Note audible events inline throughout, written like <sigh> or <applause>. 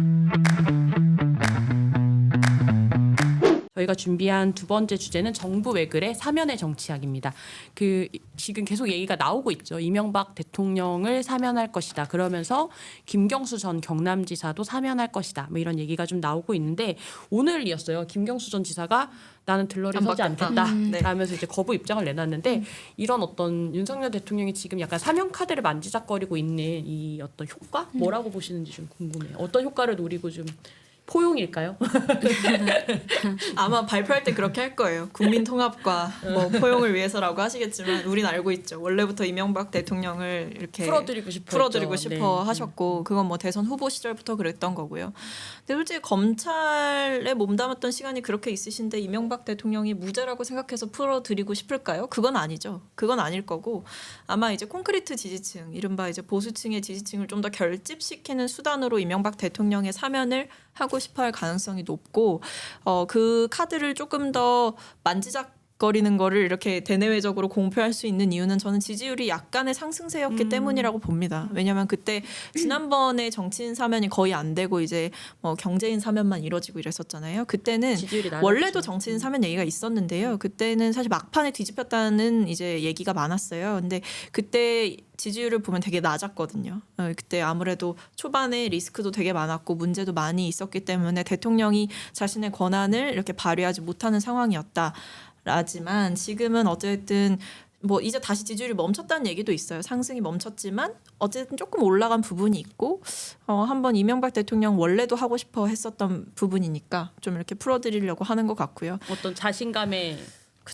thank you 저희가 준비한 두 번째 주제는 정부 왜 그래 사면의 정치학입니다. 그 지금 계속 얘기가 나오고 있죠. 이명박 대통령을 사면할 것이다. 그러면서 김경수 전 경남지사도 사면할 것이다. 뭐 이런 얘기가 좀 나오고 있는데 오늘이었어요. 김경수 전 지사가 나는 들러리 안 서지. 않겠다. 음. 네. 라면서 이제 거부 입장을 내놨는데 이런 어떤 윤석열 대통령이 지금 약간 사면 카드를 만지작거리고 있는 이 어떤 효과 뭐라고 보시는지 좀 궁금해요. 어떤 효과를 노리고 좀 포용일까요? <laughs> 아마 발표할 때 그렇게 할 거예요. 국민 통합과 뭐 포용을 위해서라고 하시겠지만 우린 알고 있죠. 원래부터 이명박 대통령을 이렇게 풀어드리고 싶어 풀어드리고 했죠. 싶어 네. 하셨고 그건 뭐 대선 후보 시절부터 그랬던 거고요. 근데 솔직히 검찰에 몸담았던 시간이 그렇게 있으신데 이명박 대통령이 무죄라고 생각해서 풀어드리고 싶을까요? 그건 아니죠. 그건 아닐 거고 아마 이제 콘크리트 지지층, 이른바 이제 보수층의 지지층을 좀 더 결집시키는 수단으로 이명박 대통령의 사면을 하고 싶어 할 가능성이 높고 어, 그 카드를 조금 더 만지작 거리는 거를 이렇게 대내외적으로 공표할 수 있는 이유는 저는 지지율이 약간의 상승세였기 때문이라고 봅니다. 왜냐하면 그때 지난번에 정치인 사면이 거의 안 되고 이제 뭐 경제인 사면만 이루어지고 이랬었잖아요. 그때는. 원래도 정치인 사면 얘기가 있었는데요. 그때는 사실 막판에 뒤집혔다는 이제 얘기가 많았어요. 근데 그때 지지율을 보면 되게 낮았거든요. 어, 그때 아무래도 초반에 리스크도 되게 많았고 문제도 많이 있었기 때문에 대통령이 자신의 권한을 이렇게 발휘하지 못하는 상황이었다. 라지만 지금은 어쨌든 뭐 이제 다시 지지율이 멈췄다는 얘기도 있어요. 상승이 멈췄지만 어쨌든 조금 올라간 부분이 있고 어 한번 이명박 대통령 원래도 하고 싶어 했었던 부분이니까 좀 이렇게 풀어드리려고 하는 것 같고요. 어떤 자신감에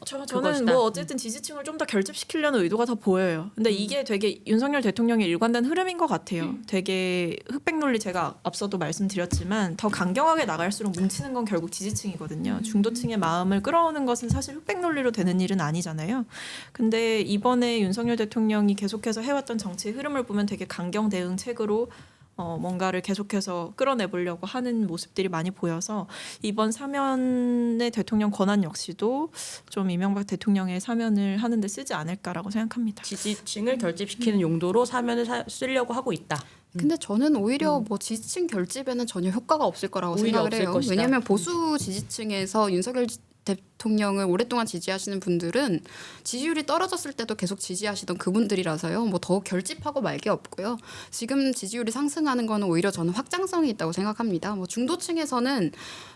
그것이다. 저는 뭐 어쨌든 지지층을 좀 더 결집시키려는 의도가 더 보여요. 근데 이게 되게 윤석열 대통령의 일관된 흐름인 것 같아요. 되게 흑백 논리 제가 앞서도 말씀드렸지만 더 강경하게 나갈수록 뭉치는 건 결국 지지층이거든요. 중도층의 마음을 끌어오는 것은 사실 흑백 논리로 되는 일은 아니잖아요. 근데 이번에 윤석열 대통령이 계속해서 해왔던 정치의 흐름을 보면 되게 강경 대응책으로 어, 뭔가를 계속해서 끌어내 보려고 하는 모습들이 많이 보여서 이번 사면의 대통령 권한 역시도 좀 이명박 대통령의 사면을 하는데 쓰지 않을까라고 생각합니다. 지지층을 결집시키는 용도로 사면을 사- 쓰려고 하고 있다. 근데 저는 오히려 뭐 지지층 결집에는 전혀 효과가 없을 거라고 오히려 생각을 없을 해요. 것이다. 왜냐하면 보수 지지층에서 윤석열 지- 대 통령을 오랫동안 지지하시는 분들은 지지율이 떨어졌을 때도 계속 지지하시던 그분들이라서요. 뭐더 결집하고 말 게 없고요. 지금 지지율이 상승하는 거는 오히려 저는 확장성이 있다고 생각합니다. 뭐 중도층에서는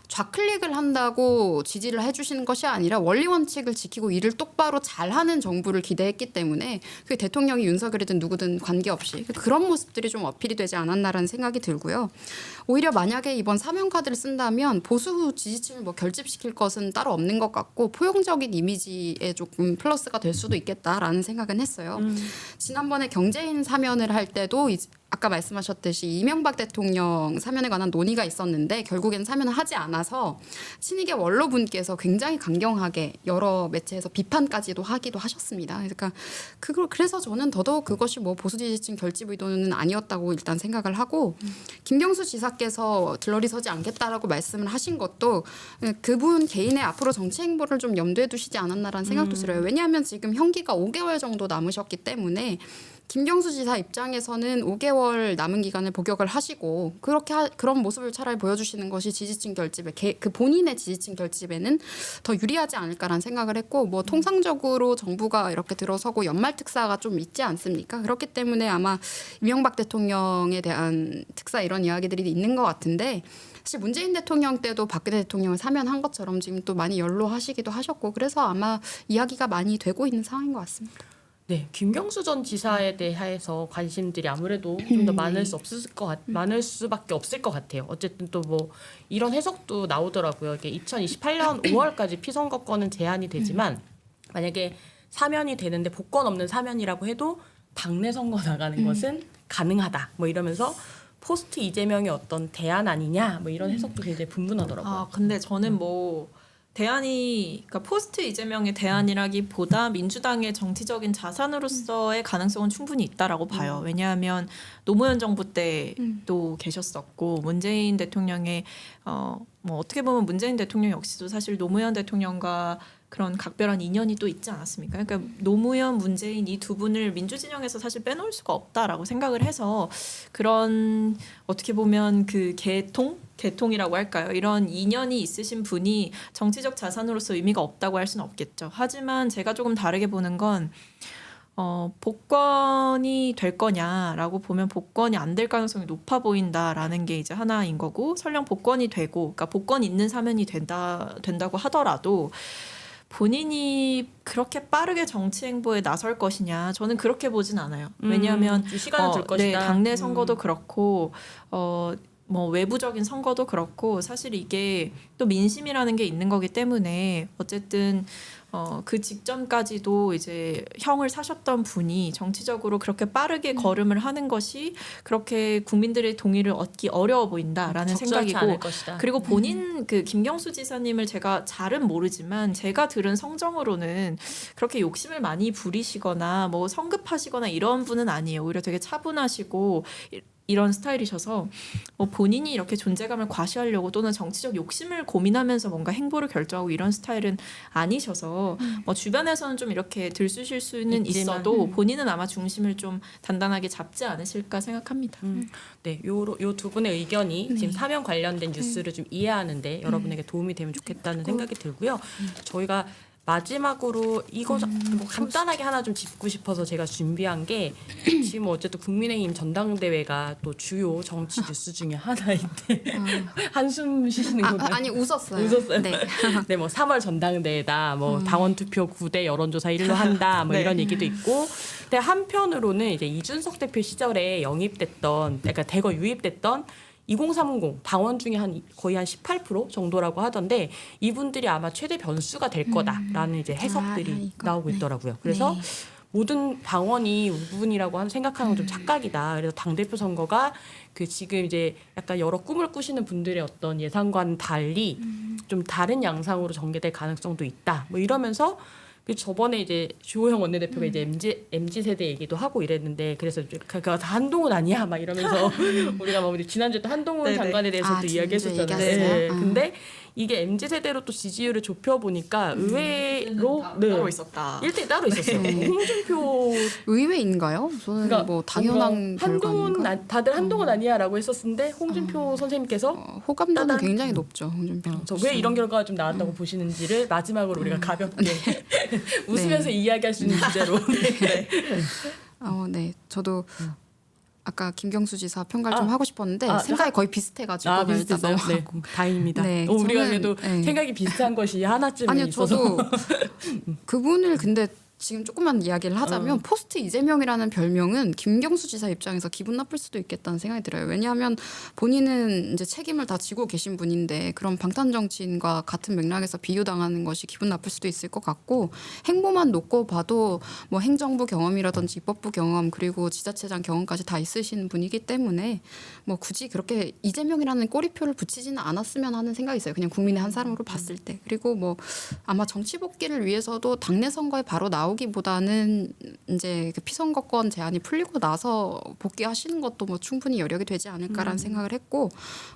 좌클릭을 한다고 지지를 해주시는 것이 아니라 원리 원칙을 지키고 일을 똑바로 잘하는 정부를 기대했기 때문에 그 대통령이 윤석열이든 누구든 관계없이 그런 모습들이 좀 어필이 되지 않았나라는 생각이 들고요. 오히려 만약에 이번 사면 카드를 쓴다면 보수 지지층을 뭐 결집시킬 것은 따로 없는 것 같고 포용적인 이미지에 조금 플러스가 될 수도 있겠다라는 생각은 했어요. 지난번에 경제인 사면을 할 때도 아까 말씀하셨듯이 이명박 대통령 사면에 관한 논의가 있었는데 결국엔 사면을 하지 않아서 친이계 원로분께서 굉장히 강경하게 여러 매체에서 비판까지도 하기도 하셨습니다. 그러니까 그걸 그래서 저는 더더욱 그것이 뭐 보수 지지층 결집 의도는 아니었다고 일단 생각을 하고 김경수 지사께서 들러리 서지 않겠다라고 말씀을 하신 것도 그분 개인의 앞으로 정치 행보를 좀 염두에 두시지 않았나라는 생각도 들어요. 왜냐하면 지금 형기가 5개월 정도 남으셨기 때문에 김경수 지사 입장에서는 5개월 남은 기간을 복역을 하시고 그렇게 하, 그런 모습을 차라리 보여주시는 것이 지지층 결집에 개, 그 본인의 지지층 결집에는 더 유리하지 않을까라는 생각을 했고 뭐 통상적으로 정부가 이렇게 들어서고 연말 특사가 좀 있지 않습니까? 그렇기 때문에 아마 이명박 대통령에 대한 특사 이런 이야기들이 있는 것 같은데 사실 문재인 대통령 때도 박근혜 대통령을 사면한 것처럼 지금 또 많이 연로하시기도 하셨고 그래서 아마 이야기가 많이 되고 있는 상황인 것 같습니다. 네, 김경수 전 지사에 대해서 관심들이 아무래도 좀 더 많을 수 없을 것 같, 많을 수밖에 없을 것 같아요. 어쨌든 또 뭐 이런 해석도 나오더라고요. 이게 2028년 5월까지 <clears throat> 피선거권은 제한이 되지만 만약에 사면이 되는데 복권 없는 사면이라고 해도 당내 선거 나가는 것은 가능하다. 뭐 이러면서 포스트 이재명의 어떤 대안 아니냐 뭐 이런 해석도 굉장히 분분하더라고요. 아 근데 저는 뭐 대안이 그러니까 포스트 이재명의 대안이라기보다 민주당의 정치적인 자산으로서의 가능성은 충분히 있다라고 봐요. 왜냐하면 노무현 정부 때도 계셨었고 문재인 대통령의 어뭐 어떻게 보면 문재인 대통령 역시도 사실 노무현 대통령과 그런 각별한 인연이 또 있지 않았습니까? 그러니까 노무현, 문재인 이 두 분을 민주진영에서 사실 빼놓을 수가 없다라고 생각을 해서 그런 어떻게 보면 그 개통 개통이라고 할까요? 이런 인연이 있으신 분이 정치적 자산으로서 의미가 없다고 할 수는 없겠죠. 하지만 제가 조금 다르게 보는 건 어, 복권이 될 거냐라고 보면 복권이 안 될 가능성이 높아 보인다라는 게 이제 하나인 거고 설령 복권이 되고 그러니까 복권 있는 사면이 된다 된다고 하더라도 본인이 그렇게 빠르게 정치 행보에 나설 것이냐 저는 그렇게 보진 않아요. 왜냐하면 음, 시간을 줄 어, 것이다. 네, 당내 선거도 음. 그렇고 어. 뭐 외부적인 선거도 그렇고 사실 이게 또 민심이라는 게 있는 거기 때문에 어쨌든 어, 그 직전까지도 이제 형을 사셨던 분이 정치적으로 그렇게 빠르게 걸음을 하는 것이 그렇게 국민들의 동의를 얻기 어려워 보인다라는 적절치 생각이고 것이다. 그리고 본인 그 김경수 지사님을 제가 잘은 모르지만 제가 들은 성정으로는 그렇게 욕심을 많이 부리시거나 뭐 성급하시거나 이런 분은 아니에요. 오히려 되게 차분하시고 이- 이런 스타일이셔서 뭐 본인이 이렇게 존재감을 과시하려고 또는 정치적 욕심을 고민하면서 뭔가 행보를 결정하고 이런 스타일은 아니셔서 뭐 주변에서는 좀 이렇게 들쑤실 수는 있지만, 있어도 음. 본인은 아마 중심을 좀 단단하게 잡지 않으실까 생각합니다. 음, 네, 요요 두 분의 의견이 네. 지금 사면 관련된 뉴스를 좀 이해하는데 여러분에게 도움이 되면 좋겠다는 생각이 들고요. 저희가 마지막으로 이거 뭐 간단하게 하나 좀 짚고 싶어서 제가 준비한 게 <clears throat> 지금 어쨌든 국민의힘 전당대회가 또 주요 정치 <laughs> 뉴스 중에 하나인데 <laughs> 한숨 쉬시는 아, 건가요? 아 니 웃었어요. 웃었어요? 네. <laughs> 네, 뭐 3월 전당대회다, 뭐 당원 투표 9대 여론조사 일로 한다, 뭐 네. 이런 얘기도 있고. 근데 한편으로는 이제 이준석 대표 시절에 영입됐던, 그러니까 대거 유입됐던 2030 당원 중에 한 거의 한 18% 정도라고 하던데 이분들이 아마 최대 변수가 될 거다라는 이제 해석들이 아. 나오고 네. 있더라고요. 그래서 네. 모든 당원이 우분이라고 하는 생각하는 건좀 음. 착각이다. 그래서 당 대표 선거가 그 지금 이제 약간 여러 꿈을 꾸시는 분들의 어떤 예상과는 달리 음. 좀 다른 양상으로 전개될 가능성도 있다. 뭐 이러면서 그 저번에 이제 주호영 원내대표가 이제 음. MZ MZ 세대 얘기도 하고 이랬는데 그래서 이제 그- 그거 다 한동훈 아니야 막 이러면서 <laughs> 우리가 뭐 지난주에 또 한동훈 네네. 장관에 대해서 아, 이야기했었잖아요. 얘기했어요? 아. 근데 이게 MZ 세대로 또 지지율을 좁혀 보니까 의외로 네. 따로 있었다. 1대 따로 있었어요. 네. 홍준표 의외인가요? 저는 그러니까 뭐 당연한 뭔가 한동훈 결과인가? 아, 다들 한동훈 아니야라고 했었는데 홍준표 선생님께서 어, 호감도는 따단. 굉장히 높죠. 홍준표. 저왜 이런 결과가 좀 나왔다고 보시는지를 마지막으로 우리가 가볍게 <laughs> 웃으면서 이야기할 수 있는 주제로 <laughs> 네. 어, 네. 저도 아까 김경수 지사 평가를 좀 아. 하고 싶었는데 아, 생각이 거의 비슷해가지고 아 일단 비슷했어요. 네, 넘어가고. 다행입니다. <laughs> 네, 어, 우리가 저는, 그래도 네. 생각이 비슷한 것이 아니요, 있어서 저도 <laughs> 그분을 근데 지금 조금만 이야기를 하자면 어. 포스트 이재명이라는 별명은 김경수 지사 입장에서 기분 나쁠 수도 있겠다는 생각이 들어요. 왜냐하면 본인은 이제 책임을 다 지고 계신 분인데 그런 방탄 정치인과 같은 맥락에서 비유당하는 것이 기분 나쁠 수도 있을 것 같고 행보만 놓고 봐도 뭐 행정부 경험이라든지 입법부 경험 그리고 지자체장 경험까지 다 있으신 분이기 때문에 뭐 굳이 그렇게 이재명이라는 꼬리표를 붙이지는 않았으면 하는 생각이 있어요. 그냥 국민의 한 사람으로 봤을 때 그리고 뭐 아마 정치 복귀를 위해서도 당내 선거에 바로 나오 기보다는 이제 그 피선거권 제한이 풀리고 나서 복귀하시는 것도 뭐 충분히 여력이 되지 않을까라는 생각을 했고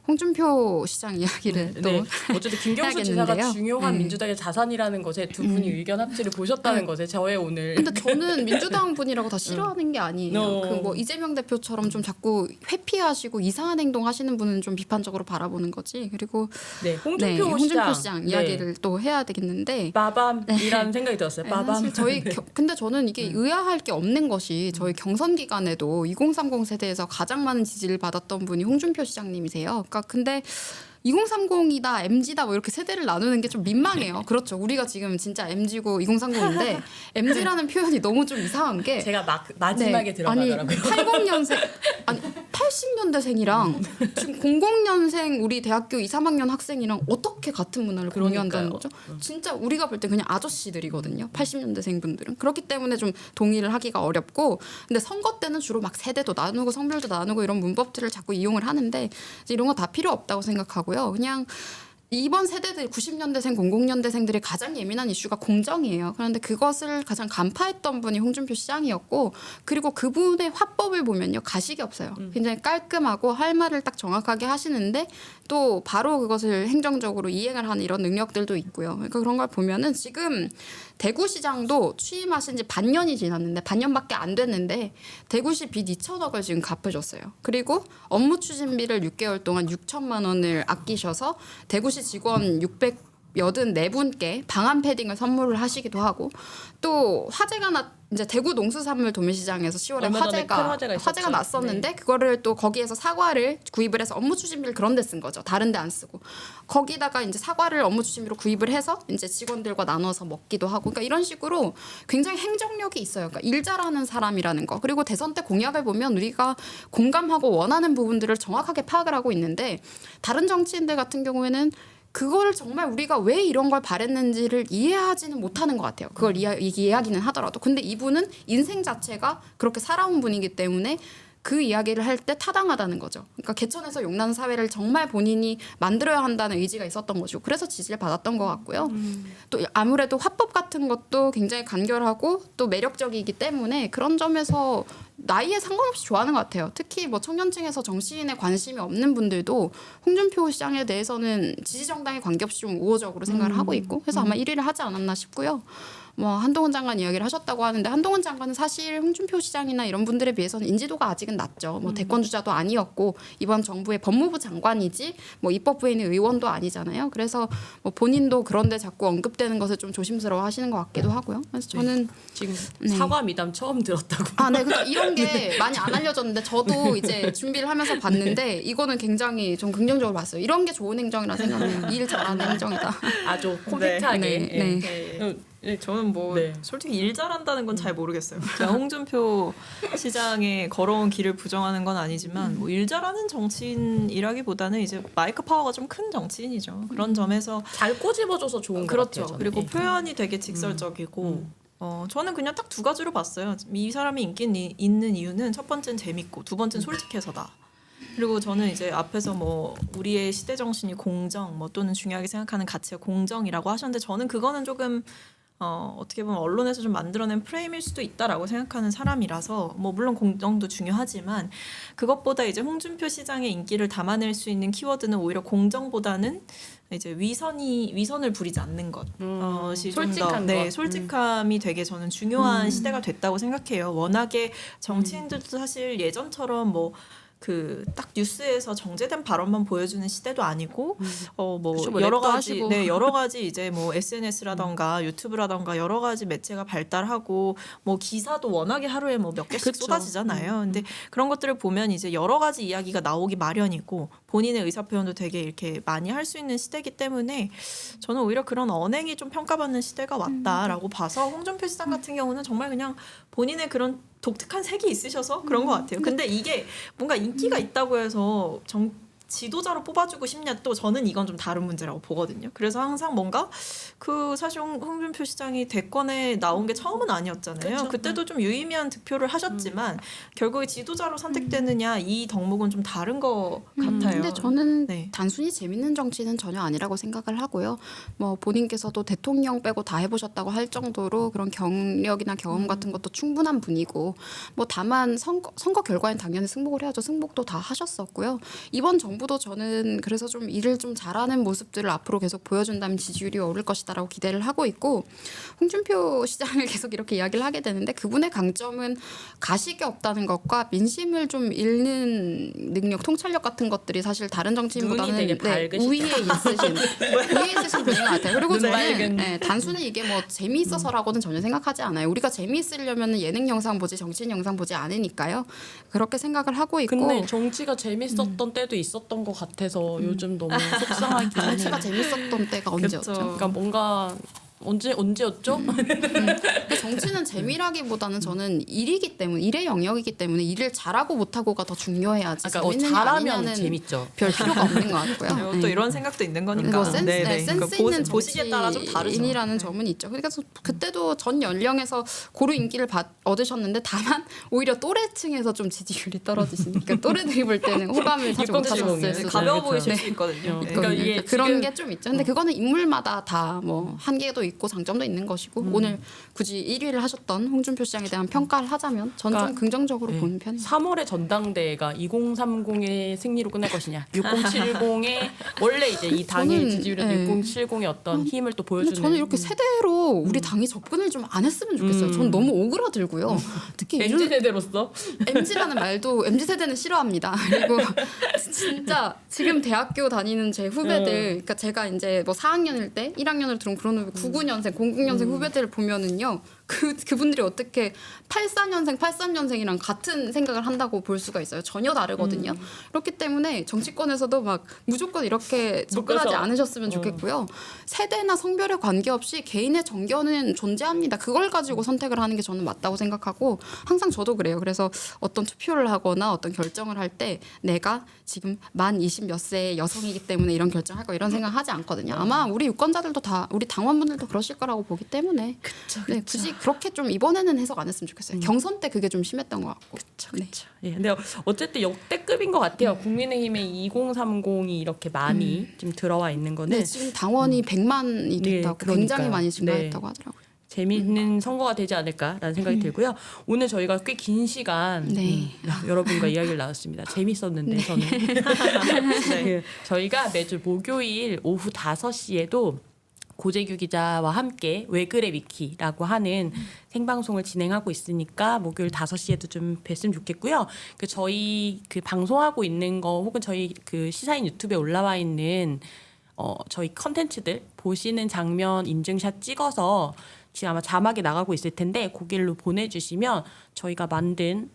홍준표 시장 이야기를 또 네. 어쨌든 김경수 지사가 해야겠는데요. 중요한 네. 민주당의 자산이라는 것에 두 분이 의견 합치를 보셨다는 것에 저의 오늘 근데 저는 <laughs> 민주당 분이라고 다 싫어하는 게 아니에요. 어. 그뭐 이재명 대표처럼 좀 자꾸 회피하시고 이상한 행동 하시는 분은 좀 비판적으로 바라보는 거지. 그리고 네, 홍준표, 네, 시장, 홍준표 시장 네. 이야기를 또 해야 되겠는데 빠밤이라는 생각이 들었어요. 네, 빠밤. 저희 겨, 근데 저는 이게 의아할 게 없는 것이 저희 경선 기간에도 2030 세대에서 가장 많은 지지를 받았던 분이 홍준표 시장님이세요. 그러니까 근데 2030이다, MZ다 뭐 이렇게 세대를 나누는 게 좀 민망해요. 그렇죠. 우리가 지금 진짜 MZ고 2030인데 MZ라는 표현이 너무 좀 이상한 게 제가 막 마지막에 들어가더라고요. 아니 80년생 아니 <laughs> 80년대생이랑 지금 00년생 우리 대학교 2, 3학년 학생이랑 어떻게 같은 문화를 공유한다는 거죠? 그러니까요. 진짜 우리가 볼 때 그냥 아저씨들이거든요. 80년대생 분들은 그렇기 때문에 좀 동의를 하기가 어렵고 근데 선거 때는 주로 막 세대도 나누고 성별도 나누고 이런 문법들을 자꾸 이용을 하는데 이런 거 다 필요 없다고 생각하고요. 그냥 이번 세대들 90년대생, 00년대생들이 가장 예민한 이슈가 공정이에요. 그런데 그것을 가장 간파했던 분이 홍준표 시장이었고 그리고 그분의 화법을 보면요 가식이 없어요. 굉장히 깔끔하고 할 말을 딱 정확하게 하시는데 또 바로 그것을 행정적으로 이행을 하는 이런 능력들도 있고요. 그러니까 그런 걸 보면은 지금 대구시장도 취임하신 지 반년이 지났는데 반년밖에 안 됐는데 대구시 빚 2천억을 지금 갚아줬어요. 그리고 업무 추진비를 6개월 동안 6천만 원을 아끼셔서 대구시 직원 600 84분께 방한 패딩을 선물을 하시기도 하고 또 화재가 났 이제 대구 농수산물 도매시장에서 10월에 얼마 전에 화재가 큰 화재가 있었죠. 화재가 났었는데 그거를 또 거기에서 사과를 구입을 해서 업무 추진비를 그런 데 쓴 거죠. 다른 데 안 쓰고. 거기다가 이제 사과를 업무 추진비로 구입을 해서 이제 직원들과 나눠서 먹기도 하고 그러니까 이런 식으로 굉장히 행정력이 있어요. 그러니까 일 잘하는 사람이라는 거. 그리고 대선 때 공약을 보면 우리가 공감하고 원하는 부분들을 정확하게 파악을 하고 있는데 다른 정치인들 같은 경우에는 그걸 정말 우리가 왜 이런 걸 바랬는지를 이해하지는 못하는 것 같아요. 그걸 이해, 이야기는 하더라도. 근데 이분은 인생 자체가 그렇게 살아온 분이기 때문에 그 이야기를 할 때 타당하다는 거죠. 그러니까 개천에서 용나는 사회를 정말 본인이 만들어야 한다는 의지가 있었던 거죠. 그래서 지지를 받았던 것 같고요. 또 아무래도 화법 같은 것도 굉장히 간결하고 또 매력적이기 때문에 그런 점에서 나이에 상관없이 좋아하는 것 같아요. 특히 뭐 청년층에서 정치인에 관심이 없는 분들도 홍준표 시장에 대해서는 지지 정당에 관계없이 좀 우호적으로 생각을 하고 있고 그래서 아마 1위를 하지 않았나 싶고요. 뭐 한동훈 장관 이야기를 하셨다고 하는데 한동훈 장관은 사실 홍준표 시장이나 이런 분들에 비해서는 인지도가 아직은 낮죠. 뭐 대권 주자도 아니었고 이번 정부의 법무부 장관이지 뭐 입법부에 있는 의원도 아니잖아요. 그래서 뭐 본인도 그런데 자꾸 언급되는 것을 좀 조심스러워 하시는 것 같기도 하고요. 그래서 저는 지금 네. 사과 미담 처음 들었다고. 아, 네. 그러니까 이런 게 <laughs> 많이 안 알려졌는데 저도 이제 준비를 하면서 봤는데 이거는 굉장히 좀 긍정적으로 봤어요. 이런 게 좋은 행정이라 생각해요. <laughs> 일 잘하는 행정이다. 아주 콤팩트하게. 네, 네. 예. 네. 네, 저는 뭐 네. 솔직히 일 잘한다는 건 잘 모르겠어요. <laughs> 제가 홍준표 시장에 걸어온 길을 부정하는 건 아니지만 뭐 일 잘하는 정치인이라기보다는 이제 마이크 파워가 좀 큰 정치인이죠. 그런 점에서 잘 꼬집어줘서 좋은 것 그렇죠. 같아요. 그리고 예. 표현이 되게 직설적이고 음. 어 저는 그냥 딱 두 가지로 봤어요. 이 사람이 인기 이- 있는 이유는 첫 번째는 재밌고 두 번째는 솔직해서다. 그리고 저는 이제 앞에서 뭐 우리의 시대 정신이 공정 뭐 또는 중요하게 생각하는 가치가 공정이라고 하셨는데 저는 그거는 조금 어, 어떻게 보면 언론에서 좀 만들어낸 프레임일 수도 있다라고 생각하는 사람이라서 뭐 물론 공정도 중요하지만 그것보다 이제 홍준표 시장의 인기를 담아낼 수 있는 키워드는 오히려 공정보다는 이제 위선이 위선을 부리지 않는 것. 음, 것이 좀더 솔직한 네, 것. 솔직함이 되게 저는 중요한 음. 시대가 됐다고 생각해요. 워낙에 정치인들도 사실 예전처럼 뭐 그 딱 뉴스에서 정제된 발언만 보여주는 시대도 아니고 어 뭐 그쵸, 뭐 여러 랩도 가지 하시고. 네 여러 가지 이제 뭐 SNS라던가 유튜브라던가 여러 가지 매체가 발달하고 뭐 기사도 워낙에 하루에 뭐 몇 개씩 그쵸. 쏟아지잖아요. 근데 그런 것들을 보면 이제 여러 가지 이야기가 나오기 마련이고 본인의 의사 표현도 되게 이렇게 많이 할 수 있는 시대이기 때문에 저는 오히려 그런 언행이 좀 평가받는 시대가 왔다라고 봐서 홍준표 시장 같은 경우는 정말 그냥 본인의 그런 독특한 색이 있으셔서 그런 것 같아요. 근데 이게 뭔가 인기가 있다고 해서 정 지도자로 뽑아주고 싶냐 또 저는 이건 좀 다른 문제라고 보거든요. 그래서 항상 뭔가 그 사실 홍- 홍준표 시장이 대권에 나온 게 처음은 아니었잖아요. 그쵸. 그때도 좀 유의미한 득표를 하셨지만 결국에 지도자로 선택되느냐 이 덕목은 좀 다른 것 같아요. 근데 저는 네. 단순히 재밌는 정치는 전혀 아니라고 생각을 하고요. 뭐 본인께서도 대통령 빼고 다 해보셨다고 할 정도로 그런 경력이나 경험 같은 것도 충분한 분이고 뭐 다만 선거, 선거 결과엔 당연히 승복을 해야죠. 승복도 다 하셨었고요. 이번 정부 도 저는 그래서 좀 일을 좀 잘하는 모습들을 앞으로 계속 보여준다면 지지율이 오를 것이다라고 기대를 하고 있고 홍준표 <laughs> 시장을 계속 이렇게 이야기를 하게 되는데 그분의 강점은 가식이 없다는 것과 민심을 좀 읽는 능력, 통찰력 같은 것들이 사실 다른 정치인보다는 네. 우위에 있으신 <laughs> 우위에 있으신 분인 것 같아요. 그리고 눈 저는. 네, 단순히 이게 뭐 재미있어서라고는 전혀 생각하지 않아요. 우리가 재미있으려면 예능 영상 보지 정치인 영상 보지 않으니까요. 그렇게 생각을 하고 있고 근데 정치가 재밌었던 때도 있었 던 것 같아서 요즘 너무 <laughs> 속상하긴 해요. 재밌었던 때가 언제였죠? 그러니까 뭔가 언제 언제였죠? 근데 <laughs> 정치는 재미라기보다는 저는 일이기 때문에 일의 영역이기 때문에 일을 잘하고 못하고가 더 중요해야지 아까 어, 재밌느냐 잘하면 아니냐는 재밌죠. 별 필요가 없는 것 같고요. <laughs> 또 네. 이런 생각도 있는 거니까. 뭐 센스, 네, 네, 네. 센스 그러니까 보- 있는 보 시기에 따라 좀 다르죠. 정치인이라는 네. 점은 있죠. 그러니까 그때도 전 연령에서 고루 인기를 받, 얻으셨는데 다만 <laughs> 오히려 또래층에서 좀 지지율이 떨어지시니까 또래들이 볼 때는 호감을. 못하셨을 네, 수도 가벼워 그렇죠. 보이실 네. 수 있거든요. 어, 네. 그러니까 그러니까 이게 그런 지금- 게 좀 있죠. 근데 그거는 인물마다 다 뭐 한계도 있고 장점도 있는 것이고 음. 오늘 굳이 1위를 하셨던 홍준표 시장에 대한 평가를 하자면 저는 좀 그러니까- 긍정적으로 네. 보는 편이에요. 3월의 전당대회가 2030의 승리로 끝날 것이냐, <laughs> 6070의 원래 이제 이 당의 저는, 지지율은 네. 6070의 어떤 힘을 또 근데 보여주는. 저는 이렇게 세대로 우리 당이 접근을 좀 안 했으면 좋겠어요. 음. 저는 너무 오그라들고요. 특히 MZ 세대로서 MZ라는 말도 MZ 세대는 싫어합니다. <laughs> 그리고 진짜 지금 대학교 다니는 제 후배들, 네. 그러니까 제가 이제 뭐 4학년일 때 1학년을 들어온 그런 99년생, 00년생 후배들 을 보면은요. 그 그분들이 어떻게 84년생, 83년생이랑 같은 생각을 한다고 볼 수가 있어요. 전혀 다르거든요. 그렇기 때문에 정치권에서도 막 무조건 이렇게 접근하지 묶어서. 않으셨으면 좋겠고요. 세대나 성별에 관계없이 개인의 정견은 존재합니다. 그걸 가지고 선택을 하는 게 저는 맞다고 생각하고 항상 저도 그래요. 그래서 어떤 투표를 하거나 어떤 결정을 할 때 내가 지금 만 20 몇 세의 여성이기 때문에 이런 결정할 거 이런 생각 하지 않거든요. 아마 우리 유권자들도 다 우리 당원분들도 그러실 거라고 보기 때문에 네, 굳이 그렇게 좀 이번에는 해석 안 했으면 좋겠어요. 경선 때 그게 좀 심했던 것 같고. 네. 예, 근데 어쨌든 역대급인 것 같아요. 국민의힘의 2030이 이렇게 많이 좀 들어와 있는 거는 네, 지금 당원이 100만이 네, 됐다고 그러니까요. 굉장히 많이 네. 증가했다고 하더라고요. 재미있는 선거가 되지 않을까라는 생각이 들고요. 오늘 저희가 꽤 긴 시간 네. 음, 여러분과 이야기를 나눴습니다. 재밌었는데 저는 <laughs> 네. 저희가 매주 목요일 오후 5시에도 고재규 기자와 함께 왜 그래 위키라고 하는 생방송을 진행하고 있으니까 목요일 5시에도 좀 뵀으면 좋겠고요. 그 저희 그 방송하고 있는 거 혹은 저희 그 시사인 유튜브에 올라와 있는 어 저희 컨텐츠들 보시는 장면 인증샷 찍어서 지금 아마 자막이 나가고 있을 텐데 거길로 보내주시면 저희가 만든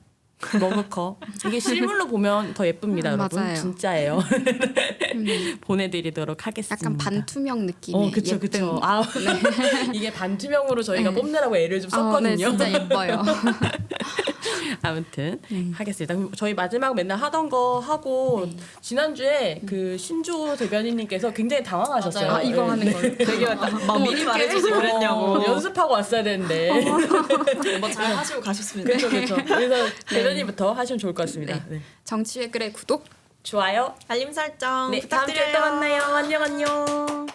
머그컵 이게 실물로 보면 더 예쁩니다, 음, 여러분. 맞아요. 진짜예요. <laughs> 보내드리도록 하겠습니다. 약간 반투명 느낌의 어, 그쵸, 예쁜 그쵸. 아, <laughs> 이게 반투명으로 저희가 뽑느라고 애를 좀 어, 네, 썼거든요. 진짜 예뻐요. <laughs> <laughs> 아무튼 하겠습니다. 그럼 저희 마지막 맨날 하던 거 하고 지난주에 그 신조 대변인님께서 굉장히 당황하셨어요. 맞아요. 아, 이거 네. 하는 걸. 되게 막 미리 말해주지 그랬냐고. 어, 연습하고 왔어야 되는데. <laughs> 뭐잘 하시고 가셨습니다. 그렇죠, 그렇죠. 그래서 대변인부터 하시면 좋을 것 같습니다. 네. 정치의 글의 구독 좋아요. 알림 설정 네, 다음 주에 부탁드려요. 또 만나요. 안녕, 안녕.